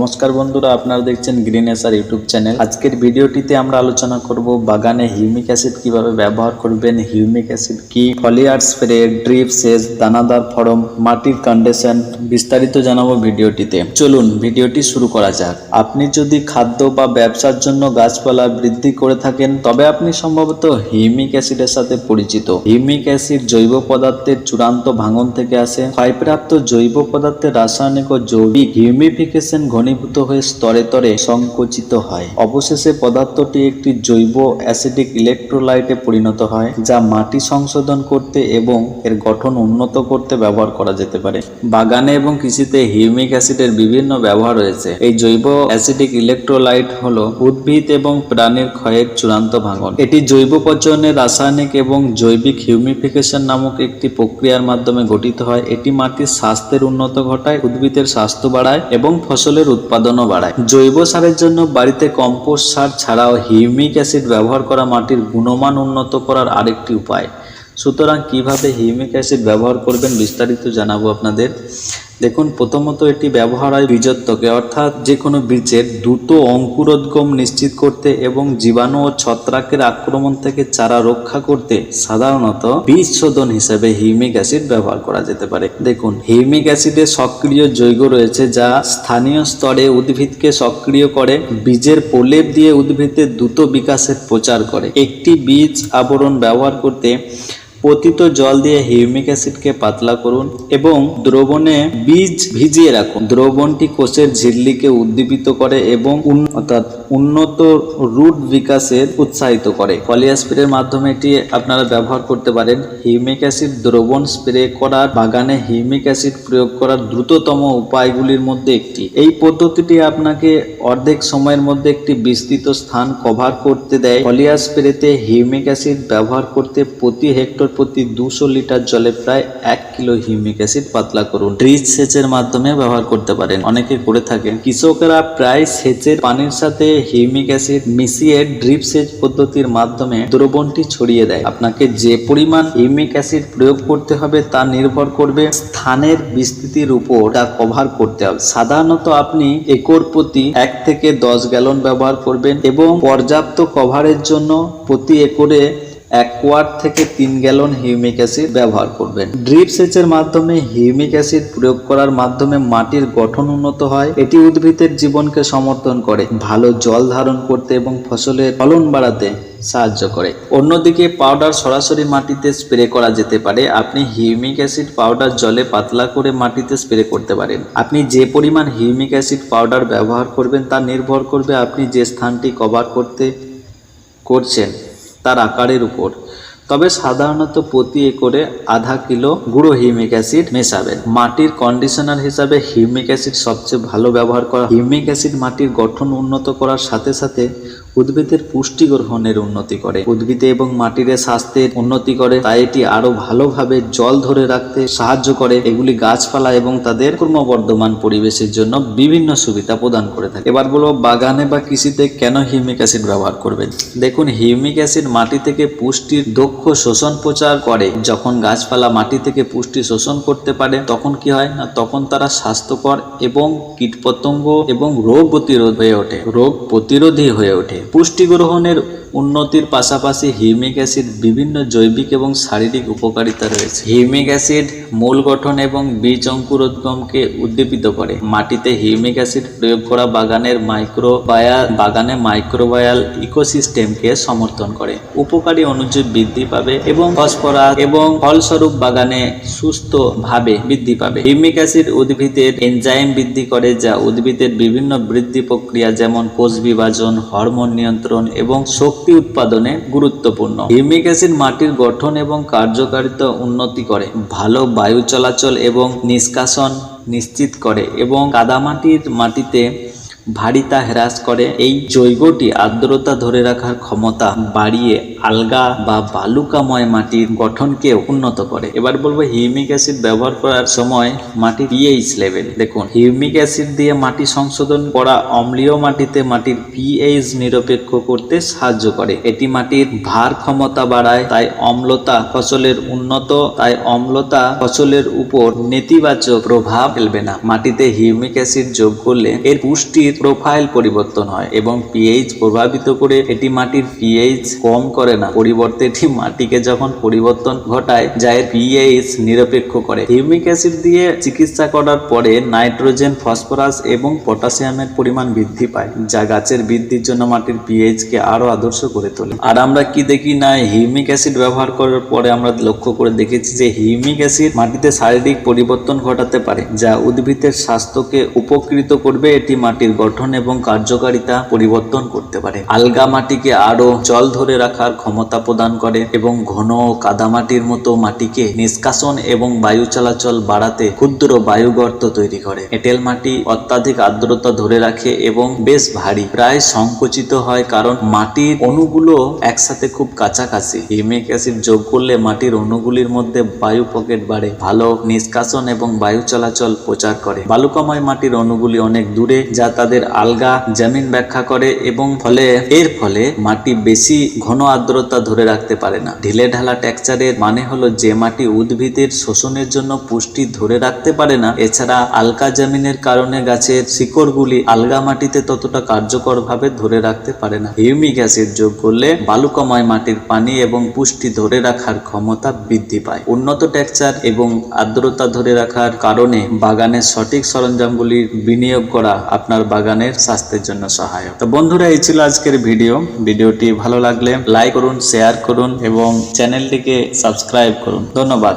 নমস্কার বন্ধুরা, আপনারা দেখছেন গ্রিন এসার ইউটিউব চ্যানেল আজকের ভিডিওটিতে আমরা আলোচনা করব বাগানে হিউমিক অ্যাসিড কীভাবে ব্যবহার করবেন, হিউমিক অ্যাসিড কি ফলিয়ার স্প্রে, ড্রিপ সেচ, দানাদার ফরম, মাটির কন্ডিশন বিস্তারিত জানাব ভিডিওটিতে। চলুন ভিডিওটি শুরু করা যাক। আপনি যদি খাদ্য বা ব্যবসার জন্য গাছপালা বৃদ্ধি করে থাকেন, তবে আপনি সম্ভবত হিউমিক অ্যাসিডের সাথে পরিচিত। হিউমিক অ্যাসিড জৈব পদার্থের চূড়ান্ত ভাঙন থেকে আসে। ক্ষয়প্রাপ্ত জৈব পদার্থের রাসায়নিক ও জৈবিক হিউমিফিকেশন ঘনীভূত হয়ে স্তরে স্তরে সংকুচিত হয়। অবশেষে পদার্থটি একটি জৈব অ্যাসিডিক ইলেকট্রোলাইটে পরিণত হয়, যা মাটি সংশোধন করতে এবং এর গঠন উন্নত করতে ব্যবহার করা যেতে পারে। বাগানে এবং কৃষিতে হিউমিক অ্যাসিডের বিভিন্ন ব্যবহার রয়েছে। এই জৈব অ্যাসিডিক ইলেকট্রোলাইট হল উদ্ভিদ এবং প্রাণীর ক্ষয়ের চূড়ান্ত ভাঙন। এটি জৈব পচনের রাসায়নিক এবং জৈবিক হিউমিফিকেশন নামক একটি প্রক্রিয়ার মাধ্যমে গঠিত হয়। এটি মাটির স্বাস্থ্যের উন্নত ঘটায়, উদ্ভিদের স্বাস্থ্য বাড়ায় এবং ফসলের উৎপাদনও বাড়ায়। জৈব সারের জন্য বাড়িতে কম্পোস্ট সার ছাড়াও হিউমিক অ্যাসিড ব্যবহার করা মাটির গুণমান উন্নত করার আরেকটি উপায়। সুতরাং কীভাবে হিউমিক অ্যাসিড ব্যবহার করবেন বিস্তারিত জানাব আপনাদের। দেখুন, প্রথমত এটি ব্যবহার হয় বীজত্বকে, অর্থাৎ যে কোনো বীজের দ্রুত অঙ্কুরোদ্গম নিশ্চিত করতে এবং জীবাণু ও ছত্রাকের আক্রমণ থেকে চারা রক্ষা করতে। সাধারণত বীজ শোধন হিসেবে হিউমিক অ্যাসিড ব্যবহার করা যেতে পারে। দেখুন, হিউমিক অ্যাসিডের সক্রিয় যৌগ রয়েছে যা স্থানীয় স্তরে উদ্ভিদকে সক্রিয় করে, বীজের প্রলেপ দিয়ে উদ্ভিদের দ্রুত বিকাশের প্রচার করে। একটি বীজ আবরণ ব্যবহার করতে পতিত জল দিয়ে হিউমিক অ্যাসিডকে পাতলা করুন এবং দ্রবণে বীজ ভিজিয়ে রাখুন। দ্রবণটি কোষের ঝিল্লিকে উদ্দীপিত করে এবং অর্থাৎ উন্নত রুট বিকাশের উৎসাহিত করে। পলিয়াস্প্রের মাধ্যমে এটি আপনারা ব্যবহার করতে পারেন। হিউমিক অ্যাসিড দ্রবণ স্প্রে করার বাগানে হিউমিক অ্যাসিড প্রয়োগ করার দ্রুততম উপায়গুলির মধ্যে একটি। এই পদ্ধতিটি আপনাকে অর্ধেক সময়ের মধ্যে একটি বিস্তৃত স্থান কভার করতে দেয়। ফলিয়া স্প্রেতে হিউমিক অ্যাসিড ব্যবহার করতে প্রতি হেক্টর প্রতি দুশো লিটার জলে প্রায় এক কিলো হিউমিক অ্যাসিড পাতলা করুন। ড্রিচ সেচের মাধ্যমে ব্যবহার করতে পারেন। অনেকে করে থাকেন। কৃষকেরা প্রায় সেচের পানির সাথে হিউমিক অ্যাসিড মিশিয়ে ড্রিপ সেচ পদ্ধতির মাধ্যমে দ্রবণটি ছড়িয়ে দেয়। আপনাকে যে পরিমাণ হিউমিক অ্যাসিড প্রয়োগ করতে হবে তা নির্ভর করবে স্থানের বিস্তৃতির উপর। তা কভার করতে হবে। সাধারণত আপনি একর প্রতি এক থেকে দশ গ্যালন ব্যবহার করবেন এবং পর্যাপ্ত কভারের জন্য প্রতি একরে এক কোয়ার্ট থেকে তিন গ্যালন হিউমিক অ্যাসিড ব্যবহার করবেন। ড্রিপ সেচের মাধ্যমে হিউমিক অ্যাসিড প্রয়োগ করার মাধ্যমে মাটির গঠন উন্নত হয়। এটি উদ্ভিদের জীবনকে সমর্থন করে, ভালো জল ধারণ করতে এবং ফসলের ফলন বাড়াতে সাহায্য করে। অন্যদিকে পাউডার সরাসরি মাটিতে স্প্রে করা যেতে পারে। আপনি হিউমিক অ্যাসিড পাউডার জলে পাতলা করে মাটিতে স্প্রে করতে পারেন। আপনি যে পরিমাণ হিউমিক অ্যাসিড পাউডার ব্যবহার করবেন তা নির্ভর করবে আপনি যে স্থানটি কভার করতে করছেন। তার আকারের উপর। তবে সাধারণত প্রতি একরে আধা কিলো গুঁড়ো হিউমিক অ্যাসিড মেশাবেন। মাটির কন্ডিশনার হিসাবে হিউমিক অ্যাসিড সবচেয়ে ভালো ব্যবহার করা হিউমিক অ্যাসিড মাটির গঠন উন্নত করার সাথে সাথে উদ্ভিদের পুষ্টি গ্রহণের উন্নতি করে। উদ্ভিদে এবং মাটির স্বাস্থ্যের উন্নতি করে, তাই এটি আরও ভালোভাবে জল ধরে রাখতে সাহায্য করে। এগুলি গাছপালা এবং তাদের ক্রমবর্ধমান পরিবেশের জন্য বিভিন্ন সুবিধা প্রদান করে থাকে। এবার বলব, বাগানে বা কৃষিতে কেন হিউমিক অ্যাসিড ব্যবহার করবেন? দেখুন, হিউমিক অ্যাসিড মাটি থেকে পুষ্টির দক্ষ শোষণ প্রচার করে। যখন গাছপালা মাটি থেকে পুষ্টি শোষণ করতে পারে, তখন কি হয় না, তখন তারা স্বাস্থ্যকর এবং কীটপতঙ্গ এবং রোগ প্রতিরোধ হয়ে ওঠে। রোগ প্রতিরোধী হয়ে ওঠে। পুষ্টি গ্রহণের উন্নতির পাশাপাশি হিউমিক অ্যাসিড বিভিন্ন জৈবিক এবং শারীরিক উপকারিতা রয়েছে। হিউমিক অ্যাসিড মূল গঠন এবং বীজ অঙ্কুরোদ্গমকে উদ্দীপিত করে। মাটিতে হিউমিক অ্যাসিড প্রয়োগ করা বাগানের মাইক্রোবায়াল বাগানে মাইক্রোবায়াল ইকোসিস্টেমকে সমর্থন করে। উপকারী অনুজীব বৃদ্ধি পাবে এবং ফসফরাস এবং ফলস্বরূপ বাগানে সুস্থ ভাবে বৃদ্ধি পাবে। হিউমিক অ্যাসিড উদ্ভিদের এনজাইম বৃদ্ধি করে যা উদ্ভিদের বিভিন্ন বৃদ্ধি প্রক্রিয়া যেমন কোষ বিভাজন, হরমোন নিয়ন্ত্রণ এবং শক্তি উৎপাদনে গুরুত্বপূর্ণ। হিউমিক অ্যাসিড মাটির গঠন এবং কার্যকারিতা উন্নতি করে, ভালো বায়ু চলাচল এবং নিষ্কাশন নিশ্চিত করে এবং কাদামাটির মাটিতে ভারিতা হ্রাস করে। এই জৈবটি আর্দ্রতা ধরে রাখার ক্ষমতা বাড়িয়ে আলগা বা বালুকাময় মাটির গঠনকে উন্নত করে। এবার বলব হিউমিক অ্যাসিড ব্যবহার করার সময় মাটির পিএইচ লেভেল দেখুন, হিউমিক অ্যাসিড দিয়ে মাটি সংশোধন করা অম্লীয় মাটিতে মাটির পিএইচ নিরপেক্ষ করতে সাহায্য করে। এটি মাটির ভার ক্ষমতা বাড়ায়, তাই অম্লতা ফসলের উন্নত, তাই অম্লতা ফসলের উপর নেতিবাচক প্রভাব ফেলবে না। মাটিতে হিউমিক অ্যাসিড যোগ করলে এর পুষ্টির প্রোফাইল পরিবর্তন হয় এবং পিএইচ প্রভাবিত করে এটি মাটির পিএইচ কম করে না। পরিবর্তে এটি মাটিকে যখন পরিবর্তন ঘটায় যা এর পিএইচ নিরপেক্ষ করে। হিউমিক অ্যাসিড দিয়ে চিকিৎসা করার পরে নাইট্রোজেন, ফসফরাস এবং পটাশিয়ামের পরিমাণ বৃদ্ধি পায়, যা গাছের বৃদ্ধির জন্য মাটির পিএইচ কে আরও আদর্শ করে তোলে। আর আমরা কি দেখি না, হিউমিক অ্যাসিড ব্যবহার করার পরে আমরা লক্ষ্য করে দেখেছি যে হিউমিক অ্যাসিড মাটিতে শারীরিক পরিবর্তন ঘটাতে পারে, যা উদ্ভিদের স্বাস্থ্যকে উপকৃত করবে। এটি মাটির গঠন এবং কার্যকারিতা পরিবর্তন করতে পারে। আলগা মাটিকে আরও জল ধরে রাখার ক্ষমতা প্রদান করে এবং ঘন কাদামাটির মতো মাটিকে নিষ্কাশন এবং বায়ু চলাচল বাড়াতে ক্ষুদ্র বায়ু গর্ত তৈরি করে। এঁটেল মাটি অত্যাধিক আর্দ্রতা ধরে রাখে এবং বেশ ভারী। প্রায় সংকুচিত হয় কারণ মাটির অণুগুলো একসাথে খুব কাছাকাছি। হিউমিক অ্যাসিড যোগ করলে মাটির অণুগুলির মধ্যে বায়ু পকেট বাড়ে, ভালো নিষ্কাশন এবং বায়ু চলাচল প্রচার করে। বালুকাময় মাটির অণুগুলি অনেক দূরে, যা আলগা জামিন ব্যাখ্যা করে এবং ফলে, এর ফলে মাটি বেশি ঘন আর্দ্রতা ধরে রাখতে পারে না। ঢিলে ঢালা টেক্সচারের মানে হলো যে মাটি উদ্ভিদের শোষণের জন্য পুষ্টি ধরে রাখতে পারে না। এছাড়া আলকা জামিনের কারণে গাছের শিকড়গুলি আলগা মাটিতে ততটা কার্যকরভাবে ধরে রাখতে পারে না। হিউমিক অ্যাসিড যোগ করলে বালুকাময় মাটির পানি এবং পুষ্টি ধরে রাখার ক্ষমতা বৃদ্ধি পায়। উন্নত টেক্সচার এবং আর্দ্রতা ধরে রাখার কারণে বাগানের সঠিক সরঞ্জামগুলির বিনিয়োগ করা আপনার বাগানের স্বাস্থ্যের জন্য সহায়ক। তো বন্ধুরা, এই ছিল আজকের ভিডিও। ভিডিওটি ভালো লাগলে লাইক করুন, শেয়ার করুন এবং চ্যানেলটিকে সাবস্ক্রাইব করুন। ধন্যবাদ।